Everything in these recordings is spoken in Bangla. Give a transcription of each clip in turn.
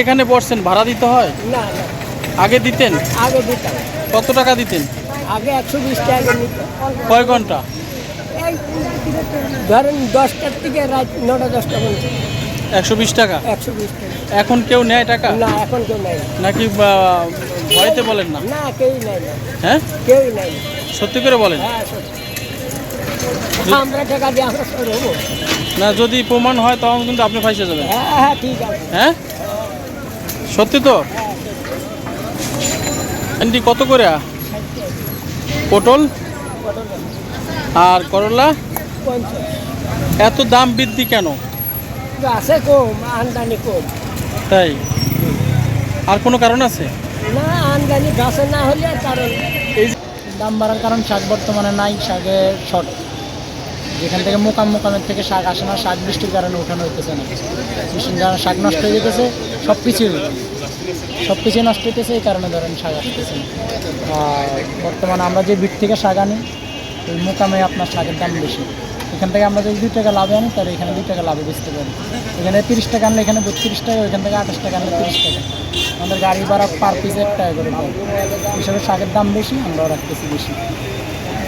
এখানে বসছেন ভাড়া দিতে হয়? না না। আগে দিতেন? আগে দিতাম। কত টাকা দিতেন? আগে একশো বিশ টাকা নিত কয় ঘণ্টা? ধরেন দশটার থেকে রাত নটা দশটা পর্যন্ত। একশো বিশ টাকা? একশো বিশ টাকা। এখন কেউ নেয় টাকা? না এখন কেউ নাই নাকি বা, ভয়তে বলেন না? না কেউই নাই না। হ্যাঁ? কেউই নাই সত্যি করে বলেন। হ্যাঁ সত্যি। আমরা টাকা দিয়ে আমরা সর হব না যদি প্রমাণ হয় তখন কিন্তু আপনি ফাইসে যাবেন। হ্যাঁ হ্যাঁ ঠিক আছে। হ্যাঁ? সত্যি তো? আন্টি কত করে? পটল? আর করলা? এত দাম বৃদ্ধি কেন? আছে কম আমদানি কম। তাই? আর কোনো কারণ আছে? না আমদানি গাছে না হলে কারণ এই দাম বাড়ার কারণ শাক বর্তমানে নাই শাকের শর্ট। যেখান থেকে মোকাম মোকামের থেকে শাক আসে না শাক বৃষ্টির কারণে উঠানো হইতেছে না। বৃষ্টির কারণে শাক নষ্ট হয়ে যেতেছে। সব কিছুই সব কিছুই নষ্ট হইতেছে, এই কারণে ধরেন শাক আসতেছে আর বর্তমানে আমরা যে বিট থেকে শাক আনি, ওই মোকামে আপনার শাকের দাম বেশি। এখান থেকে আমরা যদি দুই টাকা লাভে আনি, তাহলে এখানে দুই টাকা লাভে বেচতে পারি। এখানে তিরিশ টাকা আনলে এখানে বত্রিশ টাকা, ওইখান থেকে আঠাশ টাকা আনলে তিরিশ টাকা। আমাদের গাড়ি ভাড়া পার পিস এক টাকা করে দেয় হিসাবে শাকের দাম বেশি, আমরাও রাখতেছি বেশি।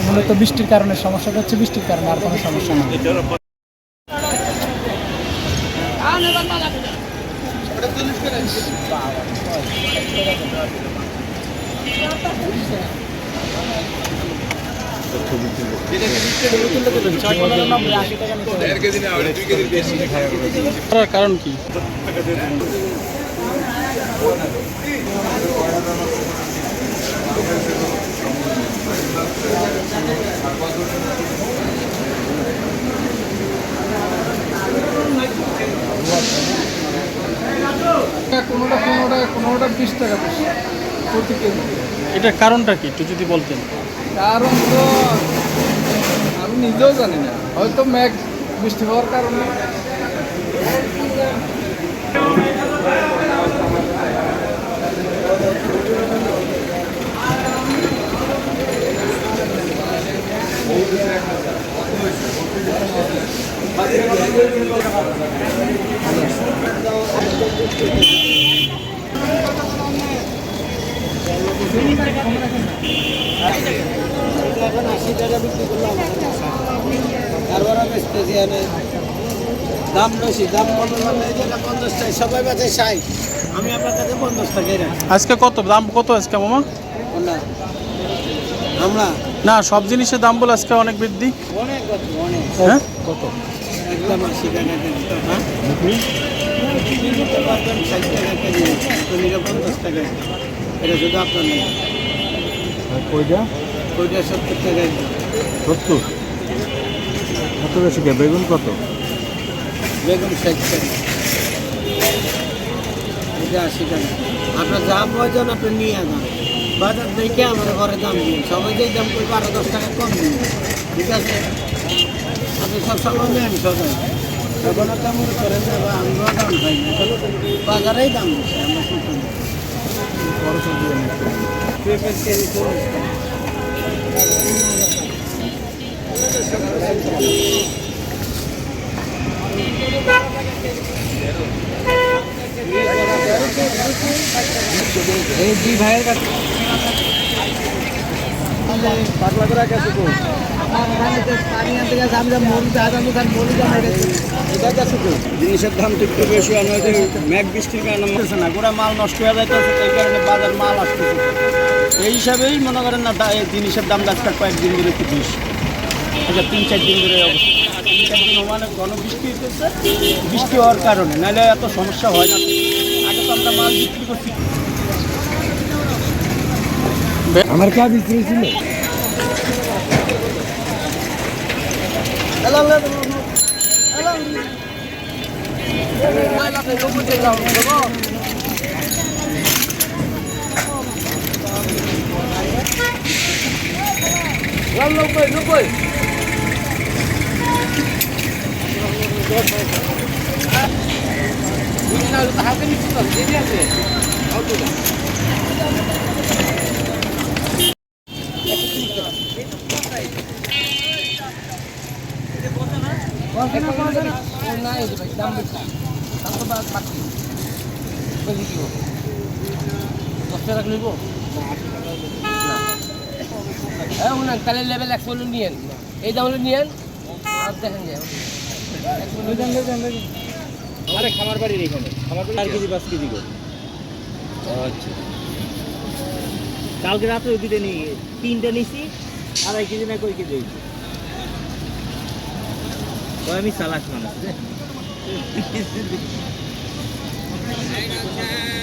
মূলত বৃষ্টির কারণে, সমস্যাটা হচ্ছে বৃষ্টির কারণে আর কোনো সমস্যা না কারণ কি? পনেরো টাকা কোনোটা বিশ টাকা বেশি প্রতি কেজি। এটার কারণটা কি একটু যদি বলতেন? কারণ তো আমি নিজেও জানি না। হয়তো ম্যাগ বৃষ্টি হওয়ার কারণে। এখন আশি টাকা বিক্রি করলাম। তারপরে বেচতেছি এনে। দাম বেশি দাম কত মানে পঞ্চাশ টাকা সবাই বেচে ষাট। আমি আপনার কাছে পঞ্চাশ টাকাই রাখি আজকে কত? দাম কত আজকে মামা? না আমরা? না সব জিনিসের দাম বলে আজকে অনেক বৃদ্ধি। অনেক কত অনেক। হ্যাঁ? কত? একদম আশি টাকা হ্যাঁ? ষাট টাকা পঞ্চাশ টাকা। এটা শুধু আপনার ওইটা সত্তর টাকা একদম। সত্তর? বেশি বেগুন কত? বেগুন ষাট টাকা। এটা আশি টাকা। আপনার যা প্রয়োজন আপনি নিয়ে যান। বাজার দেখে আমার ঘরে দাম দিন। সবাই দাম করবে আরও দশ টাকা কম দিন। ঠিক আছে? আপনি সব সময় নেন সবাই। তখন তো মনে করেন যে আমরাও দাম পাই না বাজারেই দাম দিচ্ছে। আমরা কি কেজি চল্লিশ টাকা। এই জিনিসের দাম একটু বেশি আমাদের ম্যাগ বৃষ্টির কারণে না। গোড়া মাল নষ্ট হয়ে যাইতেছে, এই কারণে বাজার মাল আসতেছে। এই হিসাবেই মনে করেন না দা এই জিনিসের দাম গাছ কাটবো একদিন ধরে একটু বিষ আচ্ছা তিন চার দিন ধরে আচ্ছা, তিন চার দিন আচ্ছা, বৃষ্টি হওয়ার কারণে। নাহলে এত সমস্যা হয় না। আগে তো আমরা মাল বিক্রি করছি। আমার কে বিক্রি ছিল নব্বই নব্বই দাম তো বাদ বাকি দশ টাকা নিব না আশি টাকা হ্যাঁ উনান তাহলে লেভেল একশো হলে নিয়েন। এই দাম হলে নিয়েন আর দেখেন যে। আরে খামার বাড়ির এখানে খামার বাড়ি চার কেজি পাঁচ কেজি করে। আচ্ছা। কালকে রাত্রে ওই দুটো নিয়ে তিনটা নিছি আড়াই কেজি না কই কেজি হয়েছে? আমি চালাক মানুষ। রে।